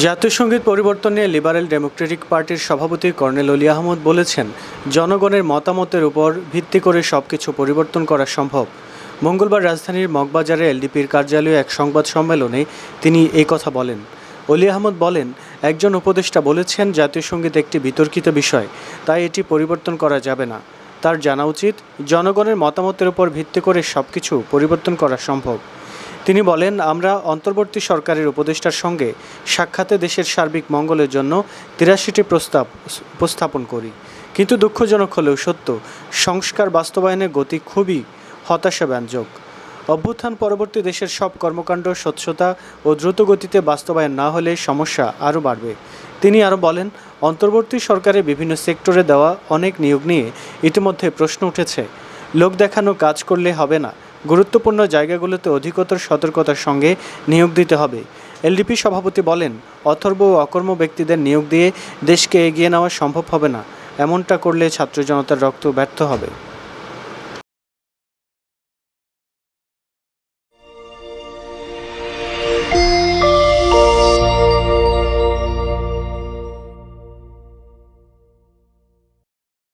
জাতীয় সংগীত পরিবর্তন নিয়ে লিবারেল ডেমোক্রেটিক পার্টির সভাপতি কর্নেল অলি আহমদ বলেছেন, জনগণের মতামতের উপর ভিত্তি করে সবকিছু পরিবর্তন করা সম্ভব। মঙ্গলবার রাজধানীর মগবাজারে এলডিপির কার্যালয়ে এক সংবাদ সম্মেলনে তিনি এই কথা বলেন। অলি আহমদ বলেন, একজন উপদেষ্টা বলেছেন জাতীয় সংগীত একটি বিতর্কিত বিষয়, তাই এটি পরিবর্তন করা যাবে না। তার জানা উচিত, জনগণের মতামতের উপর ভিত্তি করে সবকিছু পরিবর্তন করা সম্ভব। তিনি বলেন, আমরা অন্তর্বর্তী সরকারের উপদেষ্টার সঙ্গে সাক্ষাতে দেশের সার্বিক মঙ্গলের জন্য তিরাশিটি প্রস্তাব, উপস্থাপন করি। কিন্তু দুঃখজনক হলেও সত্য, সংস্কার বাস্তবায়নের গতি খুবই হতাশাব্যঞ্জক। অভ্যুত্থান পরবর্তী দেশের সব কর্মকাণ্ড স্বচ্ছতা ও দ্রুত গতিতে বাস্তবায়ন না হলে সমস্যা আরও বাড়বে। তিনি আরও বলেন, অন্তর্বর্তী সরকারের বিভিন্ন সেক্টরে দেওয়া অনেক নিয়োগ নিয়ে ইতিমধ্যে প্রশ্ন উঠেছে, লোক দেখানো কাজ করলে হবে না। গুরুত্বপূর্ণ জায়গাগুলোতে অধিকতর সতর্কতার সঙ্গে নিয়োগ দিতে হবে। এলডিপি সভাপতি বলেন, অথর্ব ও অকর্ম ব্যক্তিদের নিয়োগ দিয়ে দেশকে এগিয়ে নেওয়া সম্ভব হবে না। এমনটা করলে ছাত্র জনতার রক্ত ব্যর্থ হবে।